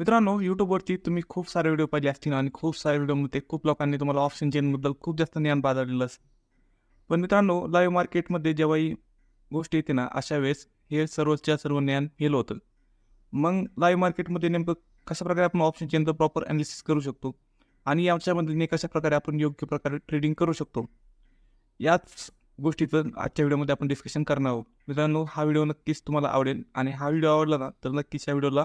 मित्रांनो यूट्यूबवरती तुम्ही खूप सारे व्हिडिओ पाहिले असतील आणि खूप सारे व्हिडिओमध्ये खूप लोकांनी तुम्हाला ऑप्शन चेनबद्दल खूप जास्त ज्ञान बाजारलेलं असेल. पण मित्रांनो लाईव्ह मार्केटमध्ये जेव्हाही गोष्टी येते ना अशा वेळेस हे सर्वच्या सर्व ज्ञान फेल होतं मग लाईव्ह मार्केटमध्ये नेमकं कशा प्रकारे आपण ऑप्शन चेनचं प्रॉपर ॲनालिसिस करू शकतो? आणि याच्यामध्ये कशा प्रकारे आपण योग्य प्रकारे ट्रेडिंग करू शकतो? याच गोष्टीचं आजच्या व्हिडिओमध्ये आपण डिस्कशन करणार आहोत. मित्रांनो हा व्हिडिओ नक्कीच तुम्हाला आवडेल आणि हा व्हिडिओ आवडला ना तर नक्कीच या व्हिडिओला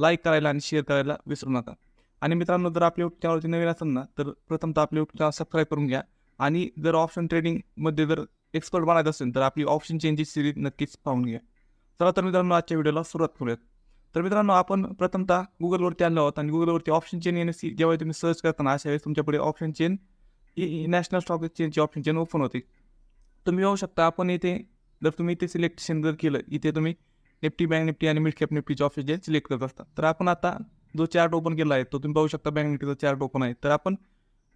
लाईक करायला आणि शेअर करायला विसरू नका. आणि मित्रांनो जर आपल्या उपचारावरती नवीन असेल ना तर प्रथमतः आपल्या उपचार सबस्क्राईब करून घ्या. आणि जर ऑप्शन ट्रेडिंगमध्ये जर एक्सपर्ट बनायचं असेल तर आपली ऑप्शन चेंजची सिरीज नक्कीच पाहून घ्या. चला तर मित्रांनो आजच्या व्हिडिओला सुरुवात करूयात. तर मित्रांनो आपण प्रथमतः गुगलवरती आलो आहोत आणि गुगलवरती ऑप्शन चेन एन सी जेव्हा तुम्ही सर्च करताना अशा वेळेस तुमच्यापुढे ऑप्शन चेन नॅशनल स्टॉक एक्सचेंजची ऑप्शन चेन ओपन होते. तुम्ही पाहू शकता आपण इथे जर तुम्ही इथे सिलेक्शन जर केलं इथे तुम्ही निफ्टी बँक निफ्टी आणि मिड कॅप निफ्टीचे ऑप्शन जे सिलेक्ट करत असतात. तर आपण आता जो चार्ट ओपन केला आहे तो तुम्ही पाहू शकता बँक निफ्टीचा चार्ट ओपन आहे. तर आपण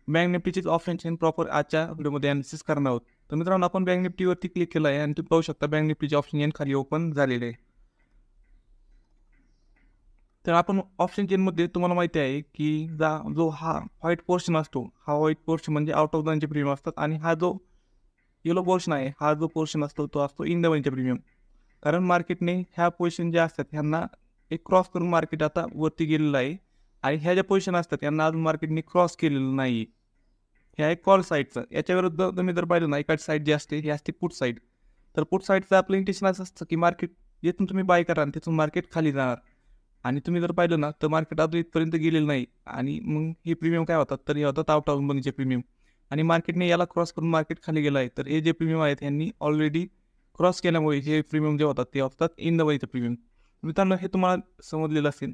बँक निफ्टीचीच ऑप्शन चेन प्रॉपर आजच्या व्हिडिओमध्ये अनालिसिस करणार आहोत. तर मित्रांनो आपण बँक निफ्टीवरती क्लिक केलं आहे आणि तुम्ही पाहू शकता बँक निफ्टीचे ऑप्शन चेन खाली ओपन झालेले आहे. तर आपण ऑप्शन चेनमध्ये तुम्हाला माहिती आहे की जा जो हा व्हाईट पोर्शन असतो हा व्हाईट पोर्शन म्हणजे आउट ऑफ दनचे प्रीमियम असतात. आणि हा जो येलो पोर्शन आहे हा जो पोर्शन असतो तो असतो इन द मनीचे प्रीमियम कारण मार्केटने ह्या पोझिशन ज्या असतात ह्यांना एक क्रॉस करून मार्केट आता वरती गेलेलं आहे. आणि ह्या ज्या पोझिशन असतात यांना अजून मार्केटने क्रॉस केलेलं नाही. ह्या एक कॉल साईडचं याच्या विरुद्ध तुम्ही जर पाहिलं ना एकाच साईड जी असते ही असते पुट साईड तर पुट साईडचं आपलं इंटेन्शन असं असतं की मार्केट जिथून तुम्ही बाय करा तिथून मार्केट खाली जाणार. आणि तुम्ही जर पाहिलं ना तर मार्केट अजून इथपर्यंत गेलेलं नाही. आणि मग हे प्रीमियम काय होतात? तर हे होतात आउट ऑफ मनीचे प्रीमियम आणि मार्केटने याला क्रॉस करून मार्केट खाली गेलं आहे तर हे जे प्रीमियम आहेत यांनी ऑलरेडी क्रॉस केल्यामुळे हे प्रीमियम जे होतात ते होतात इन द वैचे प्रीमियम मित्रांनो हे तुम्हाला समजलेलं असेल.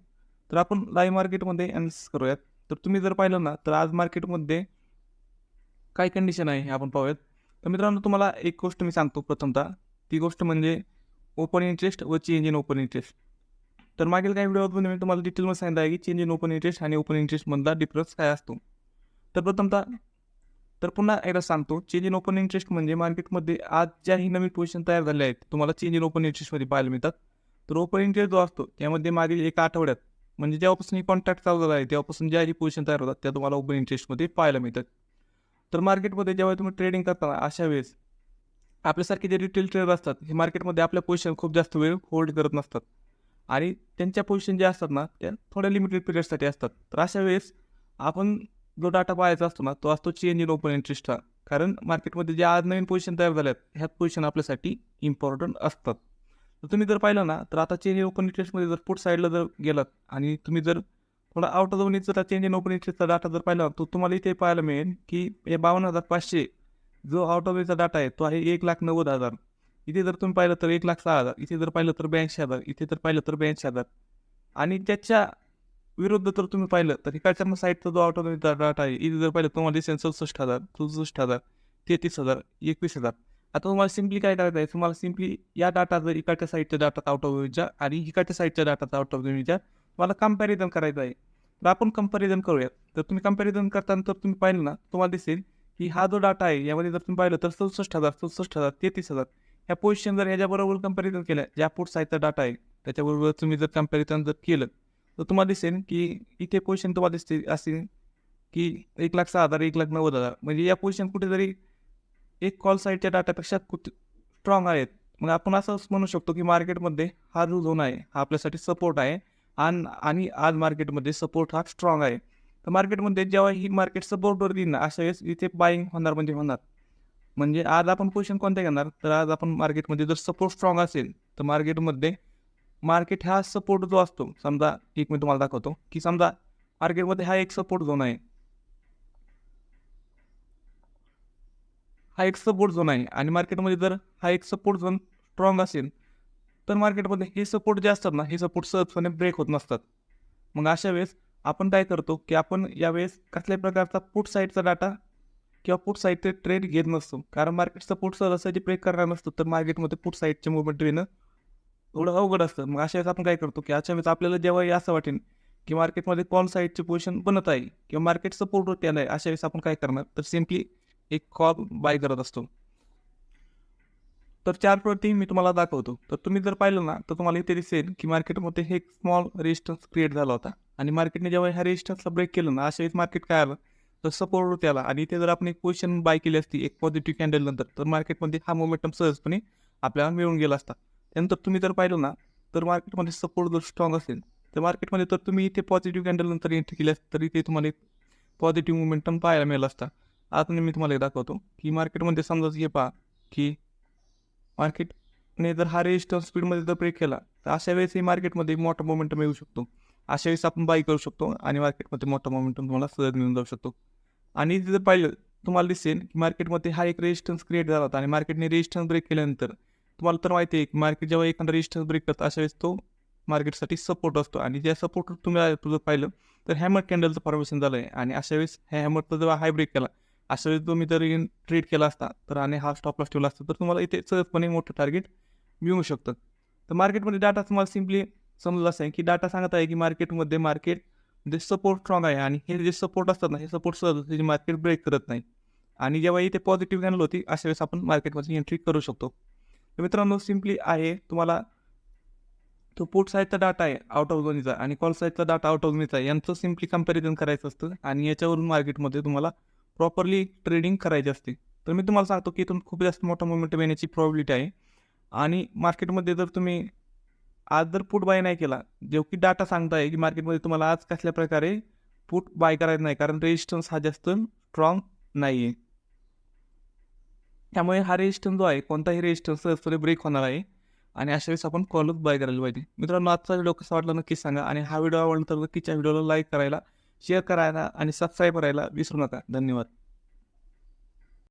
तर आपण लाईव्ह मार्केटमध्ये अनालिसिस करूयात. तर तुम्ही जर पाहिलं ना तर आज मार्केटमध्ये काय कंडिशन आहे हे आपण पाहूयात. तर मित्रांनो तुम्हाला एक गोष्ट मी सांगतो प्रथमतः. ती गोष्ट म्हणजे ओपन इंटरेस्ट व चेंज इन ओपन इंटरेस्ट तर मागील काही व्हिडिओमध्ये मी तुम्हाला डिटेलमध्ये सांगितलं आहे की चेंज इन ओपन इंटरेस्ट आणि ओपन इंटरेस्टमधला डिफरन्स काय असतो. तर प्रथमतः तर पुन्हा एकदा सांगतो चेंज इन ओपन इंटरेस्ट म्हणजे मार्केटमध्ये आज ज्याही नवीन पोझिशन तयार झाल्या आहेत तुम्हाला चेंज इन ओपन इंटरेस्टमध्ये पाहायला मिळतात. तर ओपन इंटरेस्ट जो असतो त्यामध्ये मागील एका आठवड्यात म्हणजे जेव्हापासून ही कॉन्ट्रॅक्ट चालू झाला आहे तेव्हापासून ज्याही पोझिशन तयार होतात त्या तुम्हाला ओपन इंटरेस्टमध्ये पाहायला मिळतात. तर मार्केटमध्ये जेव्हा तुम्ही ट्रेडिंग करताना अशा वेळेस आपल्यासारखे जे रिटेल ट्रेडर असतात हे मार्केटमध्ये आपल्या पोझिशन खूप जास्त वेळ होल्ड करत नसतात. आणि त्यांच्या पोझिशन ज्या असतात ना त्या थोड्या लिमिटेड पिरियडसाठी असतात. तर अशा वेळेस आपण जो डाटा पाहायचा असतो ना तो असतो चेंज इन ओपन इंटरेस्टचा कारण मार्केटमध्ये जे आज नवीन पोझिशन तयार झाल्यात ह्या पोझिशन आपल्यासाठी इम्पॉर्टंट असतात. तर तुम्ही जर पाहिलं ना तर आता चेंज इन ओपन इंटरेस्टमध्ये जर पुट साईडला जर गेलात आणि तुम्ही जर थोडा आउट ऑफ जर चेंज इन ओपन इंटरेस्टचा डाटा जर पाहिला तर तुम्हाला इथे पाहायला मिळेल की या बावन्न हजार पाचशे जो आउट ऑफ वेचा डाटा आहे तो आहे एक लाख नव्वद हजार. इथे जर तुम्ही पाहिलं तर एक लाख सहा हजार इथे जर पाहिलं तर ब्याऐंशी हजार इथे तर पाहिलं तर ब्याऐंशी हजार. आणि त्याच्या विरुद्ध तर तुम्ही पाहिलं तर इकडच्या साईडचा जो ऑटो ऑफ डाटा आहे इथे जर पाहिलं तुम्हाला दिसेल चौसष्ट हजार चौसष्ट हजार तेहतीस हजार एकवीस हजार. आता तुम्हाला सिम्पली काय करायचं आहे? तुम्हाला सिम्पली या डाटा जर इकडच्या साईडच्या डाटाचा आउट ऑफ द्या आणि इकडच्या साईडच्या डाटाचा आउट ऑफ द्या. तुम्हाला कंपॅरिझन करायचं आहे. तर आपण कंपॅरिझन करूयात. तर तुम्ही कंपॅरिझन करताना तर तुम्ही पाहिलं ना तुम्हाला दिसेल की हा जो डाटा आहे यामध्ये जर तुम्ही पाहिलं तर चौसष्ट हजार चौसष्ट हजार तेहतीस हजार. ह्या पोझिशन जर ह्याच्याबरोबर कंपॅरिझन केलं ज्या पुट डाटा आहे त्याच्याबरोबर तुम्ही जर कंपॅरिझन जर केलं तर तुम्हाला दिसेल की इथे पोझिशन तुम्हाला दिसते असेल की एक लाख सहा हजार एक लाख नव्वद हजार. म्हणजे या पोझिशन कुठेतरी एक कॉल साईडच्या डाटापेक्षा कुठे स्ट्रॉंग आहेत. मग आपण असंच म्हणू शकतो की मार्केटमध्ये हा जो झोन आहे. हा आपल्यासाठी सपोर्ट आहे. आणि आणि आज मार्केटमध्ये सपोर्ट हा स्ट्रॉंग आहे. तर मार्केटमध्ये जेव्हा ही मार्केट सपोर्टवर देईल ना अशा वेळेस इथे बाईंग होणार म्हणजे होणार. म्हणजे आज आपण पोझिशन कोणत्या घेणार? तर आज आपण मार्केटमध्ये जर सपोर्ट स्ट्रॉंग असेल तर मार्केटमध्ये मार्केट हा सपोर्ट जो असतो समजा एक मी तुम्हाला दाखवतो की समजा मार्केटमध्ये हा एक सपोर्ट झोन आहे. हा एक सपोर्ट झोन आहे आणि मार्केटमध्ये जर हा एक सपोर्ट झोन स्ट्रॉंग असेल तर मार्केटमध्ये हे सपोर्ट जे असतात ना हे सपोर्ट सहजपणे ब्रेक होत नसतात. मग अशा वेळेस आपण काय करतो की आपण यावेळेस कसल्या प्रकारचा पुट साईडचा डाटा किंवा पुट साईडचे ट्रेड घेत नसतो. कारण मार्केट सपोर्ट सहज सहजासहजी ब्रेक करणार नसतो तर मार्केटमध्ये पुट साईडचे मुवमेंट येणं थोडं अवघड असतं. मग अशा वेळेस आपण काय करतो की अशा वेळेस आपल्याला जेव्हा असं वाटेल की मार्केटमध्ये कॉल साईडची पोझिशन बनत आहे किंवा मार्केट सपोर्ट होत आहे अशा वेळेस आपण काय करणार? तर सिम्पली एक कॉल बाय करत असतो. तर चार्टवरती मी तुम्हाला दाखवतो. तर तुम्ही जर पाहिलं ना तर तुम्हाला इथे दिसेल की मार्केटमध्ये हे एक स्मॉल रेजिस्टन्स क्रिएट झाला होता. आणि मार्केटने जेव्हा ह्या रेजिस्टन्सला ब्रेक केलं ना अशा वेळेस मार्केट काय आलं? तर सपोर्ट त्याला आणि इथे जर आपण एक पोझिशन बाय केली असती एक पॉझिटिव्ह कॅन्डल नंतर तर मार्केटमध्ये हा मोमेंटम सहजपणे आपल्याला मिळून गेला असता. त्यानंतर तुम्ही जर पाहिलं ना तर मार्केटमध्ये सपोर्ट जर स्ट्रॉंग असेल तर मार्केटमध्ये तर तुम्ही इथे पॉझिटिव्ह कॅन्डल नंतर एंट्री केल्यास तरी ते तुम्हाला एक पॉझिटिव्ह मुवमेंटम पाहायला मिळेल असता. आता मी तुम्हाला एक दाखवतो की मार्केटमध्ये समजा हे पहा की मार्केटने जर हा रेजिस्टन्स स्पीडमध्ये जर ब्रेक केला तर अशा वेळेसही मार्केटमध्ये मोठा मोमेंटम येऊ शकतो. अशा वेळेस आपण बाय करू शकतो आणि मार्केटमध्ये मोठा मोमेंटम तुम्हाला सहज मिळून जाऊ शकतो. आणि जर पाहिलं तुम्हाला दिसेल की मार्केटमध्ये हा एक रेजिस्टन्स क्रिएट झाला होता आणि मार्केटने रेजिस्टन्स ब्रेक केल्यानंतर तुम्हाला तर माहिती आहे की मार्केट जेव्हा एखादा रेजिस्टन्स ब्रेक करतं अशा वेळेस तो मार्केटसाठी सपोर्ट असतो. आणि ज्या सपोर्ट तुम्ही तुझं पाहिलं तर हॅमर कॅन्डलचं फॉर्मेशन झालं आहे आणि अशा वेळेस ह्या हॅमरचा जेव्हा हाय ब्रेक केला अशा वेळेस तुम्ही जर ट्रेड केला असता तर आणि हा स्टॉप लॉस ठेवला असता तर तुम्हाला इथे सहजपणे मोठं टार्गेट मिळू शकतं. तर मार्केटमध्ये डाटा तुम्हाला सिम्पली समजलं असं आहे की डाटा सांगत आहे की मार्केटमध्ये मार्केट जे सपोर्ट स्ट्रॉंग आहे. आणि हे जे सपोर्ट असतात ना हे सपोर्ट सहज मार्केट ब्रेक करत नाही. आणि जेव्हा इथे पॉझिटिव्ह कॅनल होती अशा वेळेस आपण मार्केटमध्ये एंट्री करू शकतो. तर मित्रांनो सिम्पली आहे. तुम्हाला तो पुट साईजचा डाटा आहे आउट ऑफ झोनीचा आणि कॉल साईजचा डाटा आउट ऑफ झोनीचा यांचं सिम्पली कंपॅरिझन करायचं असतं आणि याच्यावरून मार्केटमध्ये तुम्हाला प्रॉपरली ट्रेडिंग करायची असते. तर मी तुम्हाला सांगतो की इथून खूप जास्त मोठा मोमेंटम येण्याची प्रॉबिलिटी आहे. आणि मार्केटमध्ये जर तुम्ही आज जर पुट बाय नाही केला जो की डाटा सांगताय की मार्केटमध्ये तुम्हाला आज कसल्या प्रकारे पुट बाय करायचं नाही कारण रेजिस्टन्स हा जास्त स्ट्रॉंग नाही आहे त्यामुळे हा रेजिस्टन्स जो आहे कोणताही रेजिस्टन्स सहजपणे ब्रेक होणार आहे. आणि अशा वेळेस आपण कॉलच बाय करायला पाहिजे. मित्रांनो आजचा व्हिडिओ कसा वाटला नक्कीच सांगा. आणि हा व्हिडिओ आवडला तर नक्कीच्या व्हिडिओला लाईक करायला शेअर करायला आणि सबस्क्राईब करायला विसरू नका. धन्यवाद.